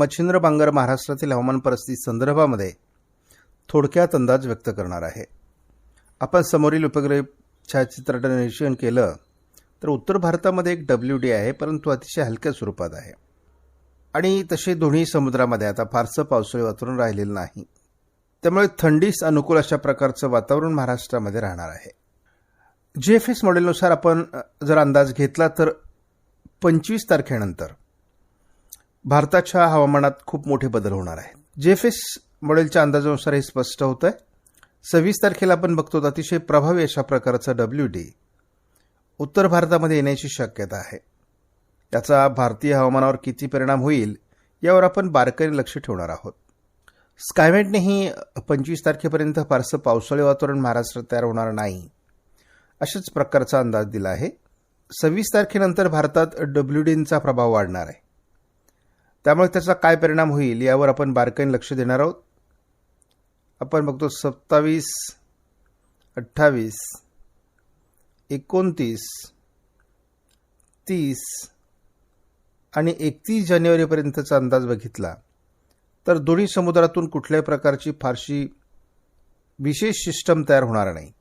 मच्छिंद्र बांगर महाराष्ट्रातील हवामान परिस्थिती संदर्भामध्ये थोडक्यात अंदाज व्यक्त करणार आहे. आपण समोरील उपग्रह छायाचित्राचं निरीक्षण केलं तर उत्तर भारतामध्ये एक डब्ल्यू डी आहे परंतु अतिशय हलक्या स्वरूपात आहे. आणि तसे दोन्ही समुद्रामध्ये आता फारसं पावसाळी वातावरण राहिलेलं नाही. त्यामुळे थंडीस अनुकूल अशा प्रकारचं वातावरण महाराष्ट्रामध्ये राहणार आहे. जी एफ एस मॉडेलनुसार आपण जर अंदाज घेतला तर पंचवीस तारखेनंतर भारताच्या हवामानात खूप मोठे बदल होणार आहेत. जे मॉडेलच्या अंदाजानुसार हे स्पष्ट होतं आहे सव्वीस तारखेला आपण बघतो तर अतिशय प्रभावी अशा प्रकारचं डब्ल्यू डी उत्तर भारतामध्ये येण्याची शक्यता आहे. त्याचा भारतीय हवामानावर किती परिणाम होईल यावर आपण बारकाईने लक्ष ठेवणार आहोत. स्कायमेटनेही पंचवीस तारखेपर्यंत फारसं पावसाळी वातावरण महाराष्ट्रात तयार होणार नाही अशाच प्रकारचा अंदाज दिला आहे. सव्वीस तारखेनंतर भारतात डब्ल्यू डींचा प्रभाव वाढणार आहे. त्यामुळे त्याचा काय परिणाम होईल यावर आपण बारकाईने लक्ष देणार आहोत. आपण बघतो सत्तावीस अठ्ठावीस एकोणतीस तीस आणि एकतीस जानेवारीपर्यंतचा अंदाज बघितला तर दोन्ही समुद्रातून कुठल्याही प्रकारची फारशी विशेष सिस्टम तयार होणार नाही.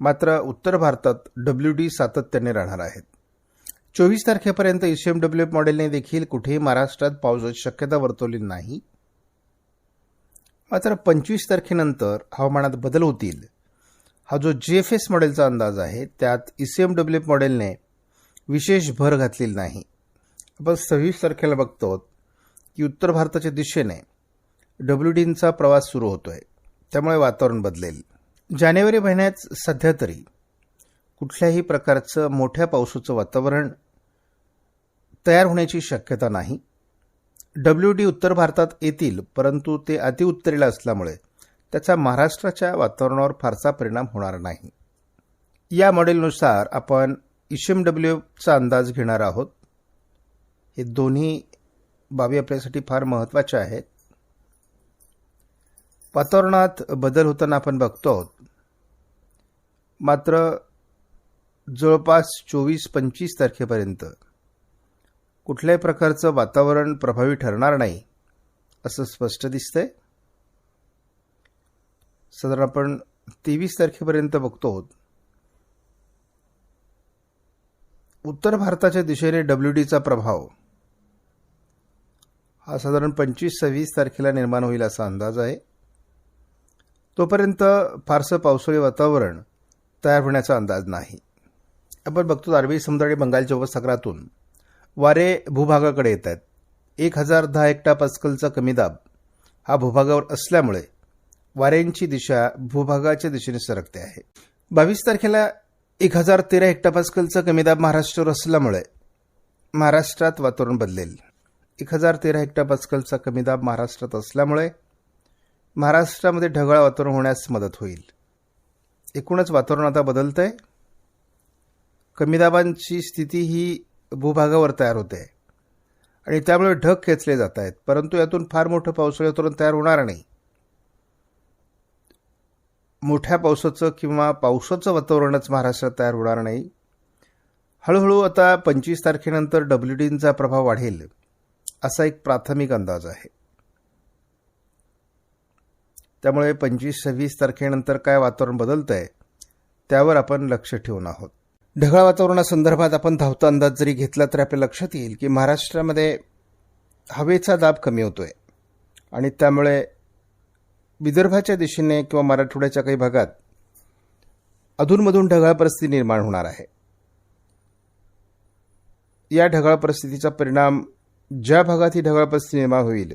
मात्र उत्तर भारतात डब्ल्यू डी सातत्याने राहणार आहेत. चोवीस तारखेपर्यंत ईसीएमडब्ल्यू एम डब्ल्यू मॉडेलने देखील कुठेही महाराष्ट्रात पावसाची शक्यता वर्तवली नाही. मात्र पंचवीस तारखेनंतर हवामानात बदल होतील. हा जो जी एफ एस मॉडेलचा अंदाज आहे त्यात ई सी एम डब्ल्यू मॉडेलने विशेष भर घातलेली नाही. आपण सव्वीस तारखेला बघतो की उत्तर भारताच्या दिशेने डब्ल्यू डीनचा प्रवास सुरू होतोय. त्यामुळे वातावरण बदलेल. जानेवारी महिन्यात सध्या तरी कुठल्याही प्रकारचं मोठ्या पावसाचं वातावरण तयार होण्याची शक्यता नाही. डब्ल्यू डी उत्तर भारतात येतील परंतु ते अतिउत्तरेला असल्यामुळे त्याचा महाराष्ट्राच्या वातावरणावर फारसा परिणाम होणार नाही. या मॉडेलनुसार आपण इशम डब्ल्यूचा अंदाज घेणार आहोत. हे दोन्ही बाबी आपल्यासाठी फार महत्त्वाच्या आहेत. वातावरणात बदल होताना आपण बघतो आहोत. मात्र जवळपास चोवीस पंचवीस तारखेपर्यंत कुठल्याही प्रकारचं वातावरण प्रभावी ठरणार नाही असं स्पष्ट दिसतंय. साधारण आपण तेवीस तारखेपर्यंत बघतो आहोत. उत्तर भारताच्या दिशेने डब्ल्यू डीचा प्रभाव. हा साधारण पंचवीस सव्वीस तारखेला निर्माण होईल असा अंदाज आहे. तोपर्यंत फारसं पावसाळी वातावरण तयार होण्याचा अंदाज नाही. आपण बघतो अरबी समुद्र आणि बंगालच्या उपसागरातून वारे भूभागाकडे येत आहेत एक हजार दहा हेक्टा पास्कलचा कमी दाब हा भूभागावर असल्यामुळे वाऱ्यांची दिशा भूभागाच्या दिशेने सरकते आहे. बावीस तारखेला एक हजार तेरा हेक्टा पास्कलचा कमी दाब महाराष्ट्रावर असल्यामुळे महाराष्ट्रात वातावरण बदलेल. एक हजार तेरा हेक्टा पास्कलचा कमी दाब महाराष्ट्रात असल्यामुळे महाराष्ट्रामध्ये ढगाळ वातावरण होण्यास मदत होईल. एकूणच वातावरण आता बदलतं आहे कमी दाबांची स्थिती ही भूभागावर तयार होते. आणि त्यामुळे ढग खेचले जात आहेत परंतु यातून फार मोठं पावसाळी वातावरण तयार होणार नाही. मोठ्या पावसाचं किंवा पावसाचं वातावरणच महाराष्ट्रात तयार होणार नाही. हळूहळू आता पंचवीस तारखेनंतर डब्ल्यू डीनचा प्रभाव वाढेल असा एक प्राथमिक अंदाज आहे. त्यामुळे पंचवीस सव्वीस तारखेनंतर काय वातावरण बदलतं आहे त्यावर आपण लक्ष ठेवून आहोत. ढगाळ वातावरणासंदर्भात आपण धावता अंदाज जरी घेतला तरी आपल्या लक्षात येईल की महाराष्ट्रामध्ये हवेचा दाब कमी होतोय. आणि त्यामुळे विदर्भाच्या दिशेने किंवा मराठवाड्याच्या काही भागात अधूनमधून ढगाळ परिस्थिती निर्माण होणार आहे. या ढगाळ परिस्थितीचा परिणाम ज्या भागात ही ढगाळ परिस्थिती निर्माण होईल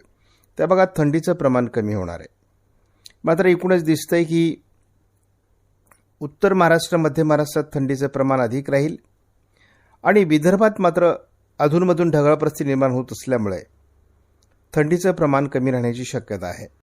त्या भागात थंडीचं प्रमाण कमी होणार आहे. मात्र एकूणच दिसतंय की उत्तर महाराष्ट्र मध्य महाराष्ट्रात थंडीचं प्रमाण अधिक राहील आणि विदर्भात मात्र अधूनमधून ढगाळ परिस्थिती निर्माण होत असल्यामुळे थंडीचं प्रमाण कमी राहण्याची शक्यता आहे.